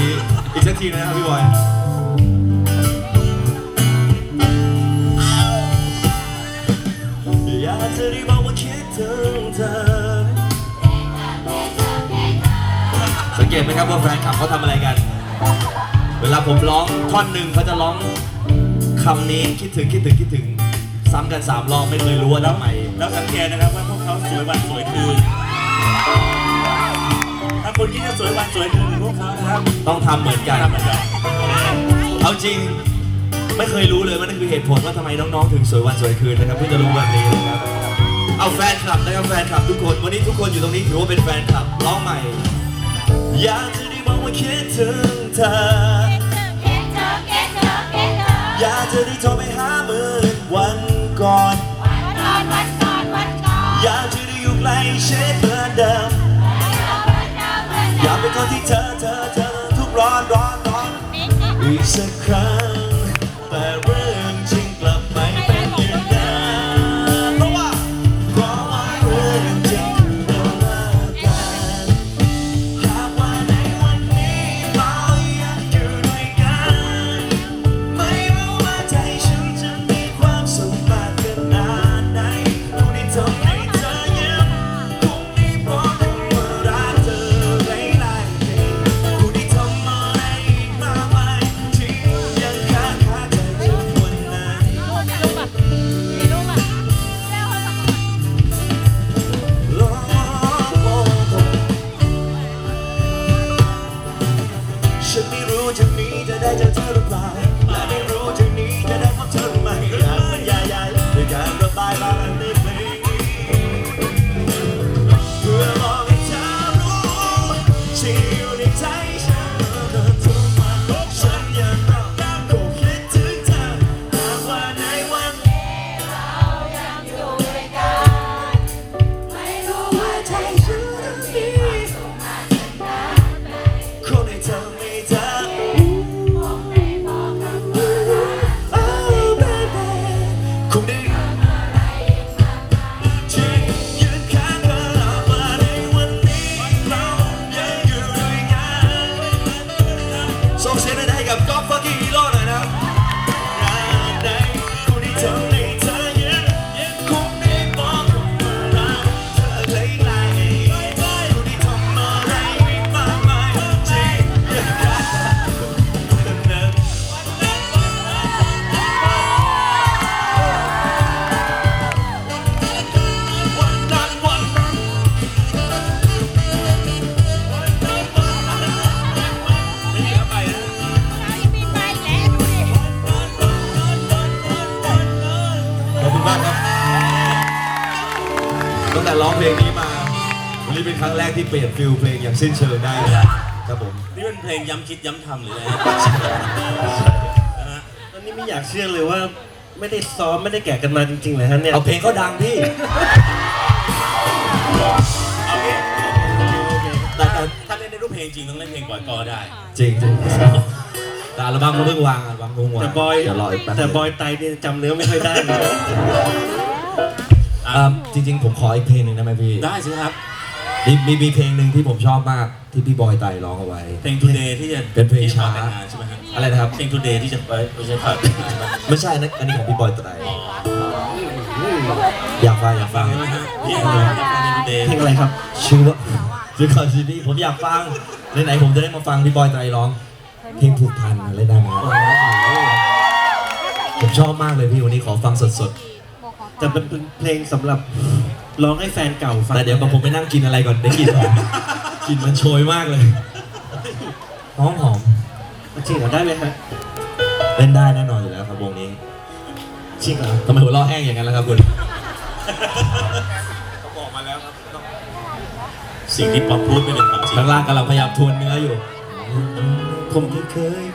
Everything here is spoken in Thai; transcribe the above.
ทีนะครับพี่บอยอยากจะได้บอกว่าคิดถึงเธอสังเกตไหมครับว่าแฟนคลับเขาทำอะไรกัน เวลาผมร้องท่อนหนึ่งเขาจะร้องคำนี้คิดถึงคิดถึงคิดถึงซ้ำกันสามรอบไม่เคยรู้ว่าทำไมแล้วสังเกตนะครับว่าพวกเขาสวยวันสวยคืนถ้าคนคิดจะสวยวันสวยคืน ต้องทำเหมือนกันเหมือนกัน เอาจริง ไม่เคยรู้เลยว่านั่นคือเหตุผลว่าทำไมน้องๆ ถึงสวยวันสวยคืนนะครับเพิ่งจะรู้วันนี้นะครับ เอาแฟนคลับนะครับแฟนคลับทุกคน วันนี้ทุกคนอยู่ตรงนี้ถือว่าเป็นแฟนคลับร้องใหม่ อยากจะได้บอกว่าคิดถึงเธอ อยากจะได้โทรไปหาเหมือนวันก่อน อยากจะได้อยู่ใกล้ชิดเหมือ อีก ฉันไม่รู้จากนี้จะได้เจอเธอหรือเปล่า ค ร้องเพลงนี้มา วันนี้เป็นครั้งแรกที่เปลี่ยนฟิลเพลงอย่างสิ้นเชิงได้เลยครับผมนี่เป็นเพลงย้ำคิดย้ำทำหรืออะไรนะฮะตอนนี้ไม่อยากเชื่อเลยว่า ไม่ได้ซ้อมไม่ได้แกะกันมาจริงๆเลยฮะเนี่ยเอาเพลงเขาดังพี่เอางี้แต่แต่ถ้าเล่นในรูปเพลงจริงต้องเล่นเพลงก่อนก็ได้จริงจริงแต่อัลบั้มเขาเพิ่งวางอัลบั้มเพิ่งวางแต่บอยเดี๋ยวรออีกแป๊บแต่บอยไตเนี่ยจำเนื้อไม่ค่อยได้เลย อ่าจริง ๆ ผมขออีกเพลงหนึ่งได้ไหมพี่ได้สิครับ มีมีมีเพลงหนึ่งที่ผมชอบมากที่พี่บอยไตร้องเอาไว้ เพลง today ที่จะเป็นเพลงช้า ที่จะออกแต่งงานใช่ไหมฮะอะไรนะครับ เพลง today ที่จะไปไม่ใช่ครับไม่ใช่นะอันนี้ของพี่บอยไตรอยากฟังอยากฟัฟังงใช่ไหมฮะเพลง today เพลงอะไรครับ ชื่อว่าชื่อคอนซีดีผมอยากฟังไหนๆผมจะได้มาฟังพี่บอยไตรร้อง เพลงผูกพันอะไรได้ไหมครับผมชอบมากเลยพี่วันนี้ขอฟังสด แต่เป็นเพลงสำหรับร้องให้แฟนเก่าๆฟังแต่เดี๋ยวผมไปนั่งกินอะไรก่อนได้กลินกลินมันโชยมากเลยหอมหอมจริงเหรอได้ไหมฮะเล่นได้แน่นอนอยู่แล้วครับวงนี้จริงเหรอทำไมหัวเราะแห้งอย่างนั้นล่ะครับคุณสิ่งที่ป๊อปพูดไม่เป็นความจริงข้างล่างกำลังพยายามทวนเนื้ออยู่ผมเคย